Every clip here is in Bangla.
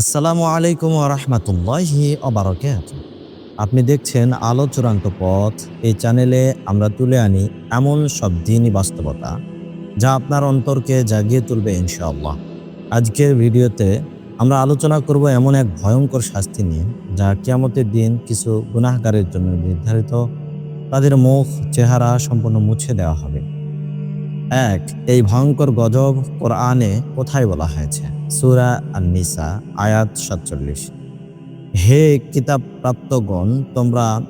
আসসালামু আলাইকুম রহমতুল্লাহি অবরাকাত আপনি দেখছেন আলো চূড়ান্ত পথ। এই চ্যানেলে আমরা তুলে আনি এমন সব দিনই বাস্তবতা যা আপনার অন্তরকে জাগিয়ে তুলবে ইনশাআল্লাহ। আজকের ভিডিওতে আমরা আলোচনা করব এমন এক ভয়ঙ্কর শাস্তি নিয়ে যা কিয়ামতের দিন কিছু গুনাহগারের জন্য নির্ধারিত। তাদের মুখ, চেহারা সম্পূর্ণ মুছে দেওয়া হবে। এক, এই ভয়ঙ্কর গজব কোরআনে কোথায় বলা হয়েছে? সুরা আন-নিসা, আয়াত সাতচল্লিশ। হে কিতাব প্রাপ্তগণ তোমরা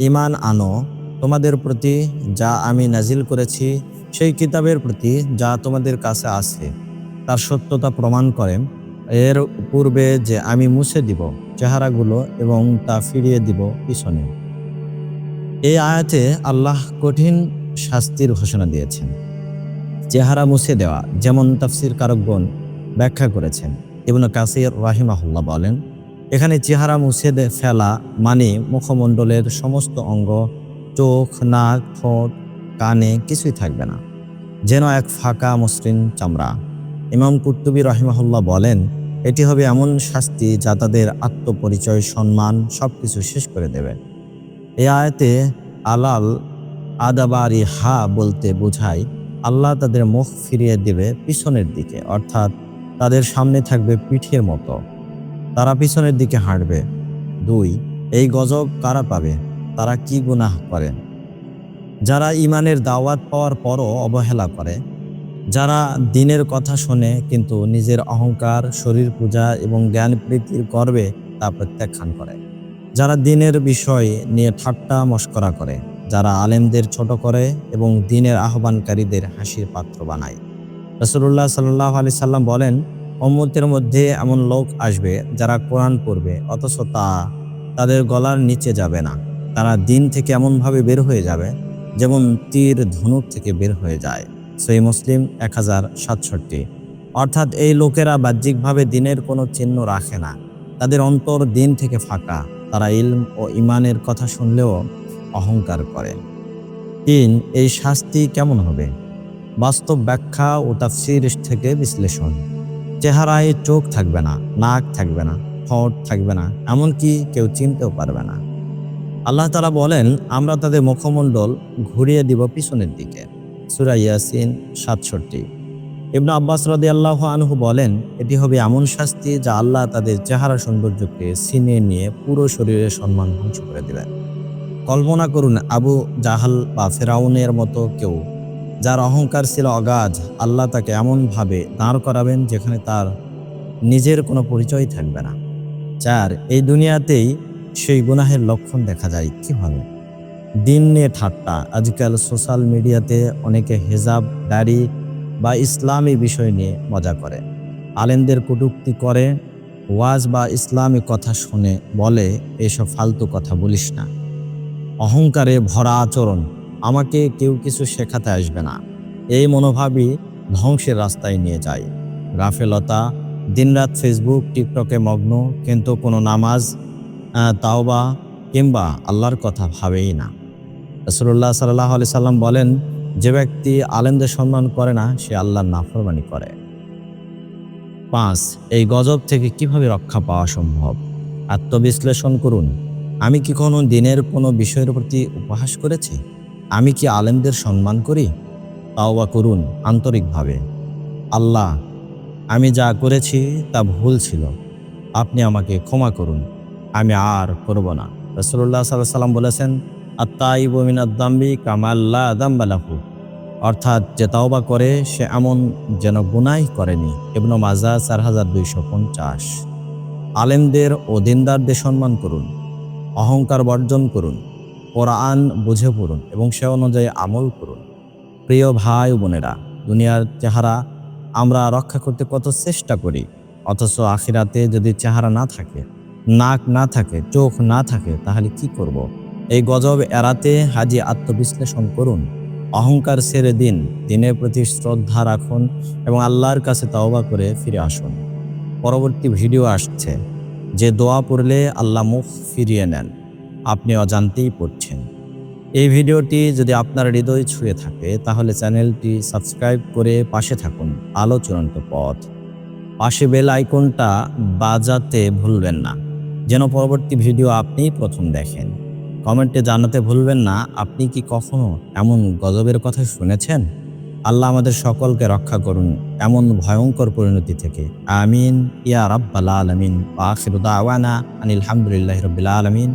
ইমান আনো। তোমাদের প্রতি যা আমি নাজিল করেছি, সেই কিতাবের প্রতি যা তোমাদের কাছে আছে, তার সত্যতা প্রমাণ করে। এর পূর্বে যে আমি মুছে দিব চেহারাগুলো এবং তা ফিরিয়ে দিব পিছনে। এই আয়াতে আল্লাহ কঠিন শাস্তির ঘোষণা দিয়েছেন। চেহারা মুছে দেওয়া, যেমন তাফসির কারকগণ ব্যাখ্যা করেছেন। ইবনু কাসির রাহিমাহুল্লাহ বলেন, এখানে চেহারা মুছে দে ফেলা মানে মুখমণ্ডলের সমস্ত অঙ্গ, চোখ, নাক, ঠোঁট, কানে কিছুই থাকবে না। যেন এক ফাঁকা মসৃণ চামড়া। ইমাম কুর্তুবী রহিমাহুল্লাহ বলেন, এটি হবে এমন শাস্তি যা তাদের আত্মপরিচয়, সম্মান সব কিছু শেষ করে দেবে। এ আয়তে আলাল আদাবারি হা বলতে বোঝায়, আল্লাহ তাদের মুখ ফিরিয়ে দেবে পিছনের দিকে, অর্থাৎ তাদের সামনে থাকবে পিঠের মতো। তারা পিছনের দিকে হাঁটবে। দুই, এই গজব কারা পাবে? তারা কি গুনাহ করেন যারা ইমানের দাওয়াত পাওয়ার পরও অবহেলা করে, যারা দিনের কথা শোনে কিন্তু নিজের অহংকার শরীর পূজা এবং জ্ঞান প্রীতির গর্বে তা প্রত্যাখ্যান করে। যারা দিনের বিষয় নিয়ে ঠাট্টা মস্করা করে, যারা আলেমদের ছোট করে এবং দিনের আহ্বানকারীদের হাসির পাত্র বানায়। রসুল্লাহ সাল্লাহ আলি সাল্লাম বলেন অম্মতের মধ্যে এমন লোক আসবে যারা কোরআন পড়বে, অথচ তা তাদের গলার নিচে যাবে না। তারা দিন থেকে এমনভাবে বের হয়ে যাবে যেমন তীর ধনুক থেকে বের হয়ে যায়। সই মুসলিম এক হাজার সাতষট্টি। অর্থাৎ এই লোকেরা বাহ্যিকভাবে দিনের কোনো চিহ্ন রাখে না। তাদের অন্তর দিন থেকে ফাঁকা। তারা ইলম ও ইমানের কথা শুনলেও অহংকার করে। তিন, এই শাস্তি কেমন হবে? বাস্তব ব্যাখ্যা ও তাফসির থেকে বিশ্লেষণ। চেহারায় চোখ থাকবে না, নাক থাকবে না, ঠোঁট থাকবে না, এমনকি কেউ চিনতেও পারবে না। আল্লাহ তালা বলেন, আমরা তাদের মুখমণ্ডল ঘুরিয়ে দিব পিছনের দিকে। সুরা ইয়াসিন সাতষট্টি। ইবনু আব্বাস রদি আল্লাহ আনহু বলেন, এটি হবে এমন শাস্তি যা আল্লাহ তাদের চেহারা সৌন্দর্যকে ছিনিয়ে নিয়ে পুরো শরীরের সম্মান ধ্বংস করে দেবেন। কল্পনা করুন, আবু জাহাল বা ফেরাউনের মতো কেউ যার অহংকার ছিল অগাধ, আল্লাহ তাকে এমনভাবে দাঁড় করাবেন যেখানে তার নিজের কোনো পরিচয় থাকবে না। চার, এই দুনিয়াতেই সেই গুনাহের লক্ষণ দেখা যায়। কীভাবে দিন নিয়ে ঠাট্টা। আজকাল সোশ্যাল মিডিয়াতে অনেকে হেজাব, দাড়ি বা ইসলামী বিষয় নিয়ে মজা করে। আলেমদের কটুক্তি করে, ওয়াজ বা ইসলামী কথা শুনে বলে, এসব ফালতু কথা বলিস না। অহংকারে ভরা আচরণ আমাকে কেউ কিছু শেখাতে আসবে না। এই মনোভাবই ধ্বংসের রাস্তায় নিয়ে যায়। গাফেলতা দিনরাত ফেসবুক, টিকটকে মগ্ন, কিন্তু কোনো নামাজ তাওবা কিংবা আল্লাহর কথা ভাবেই না। রসুল্লাহ সাল্লাহ আলি সাল্লাম বলেন, যে ব্যক্তি আলেমদের সম্মান করে না, সে আল্লাহর নাফরমানি করে। পাঁচ, এই গজব থেকে কীভাবে রক্ষা পাওয়া সম্ভব? আত্মবিশ্লেষণ করুন। আমি কি কোনো দিনের কোনো বিষয়ের প্রতি উপহাস করেছি? আমি কি আলেমদের সম্মান করি? তাও বা করুন আন্তরিকভাবে। আল্লাহ, আমি যা করেছি তা ভুল ছিল। আপনি আমাকে ক্ষমা করুন। আমি আর করব না। রসুল্লাহ সাল্লাহ সাল্লাম বলেছেন আত্মাইবমিন আদাম্বি কামাল্লা আদাম্বালাহু অর্থাৎ যে তাওবা করে, সে এমন যেন গুনাই করেনি। এবং মাজা, চার হাজার দুইশো পঞ্চাশ। আলেমদের ও দিনদারদের সম্মান করুন। অহংকার বর্জন করুন। কোরআন বুঝে পড়ুন এবং সে অনুযায়ী আমল করুন। প্রিয় ভাই বোনেরা, দুনিয়ার চেহারা আমরা রক্ষা করতে কত চেষ্টা করি, অথচ আখিরাতে যদি চেহারা না থাকে, নাক না থাকে, চোখ না থাকে, তাহলে কি করব। এই গজব এড়াতে হাজি আত্মবিশ্লেষণ করুন, অহংকার ছেড়ে দিন, দিনের প্রতি শ্রদ্ধা রাখুন এবং আল্লাহর কাছে তওবা করে ফিরে আসুন। পরবর্তী ভিডিও আসছে, যে দোয়া পড়লে আল্লাহ মুখ ফিরিয়ে নেন। আপনি অজান্তেই পড়ছেন। এই ভিডিওটি যদি আপনার হৃদয় ছুঁয়ে থাকে, তাহলে চ্যানেলটি সাবস্ক্রাইব করে পাশে থাকুন। আলো চূড়ান্ত পথ। পাশে বেল আইকনটা বাজাতে ভুলবেন না। যেন পরবর্তী ভিডিও আপনি প্রথম দেখেন। কমেন্টে জানাতে ভুলবেন না, আপনি কি কখনো এমন গজবের কথা শুনেছেন? আল্লাহ আমাদের সকলকে রক্ষা করুন, এমন ভয়ঙ্কর পরিণতি থেকে। আমিন। ইয়া রাব্বাল আলামিন। ওয়া আখিরু দাওয়ানা আনিল হামদুলিল্লাহি আলামিন।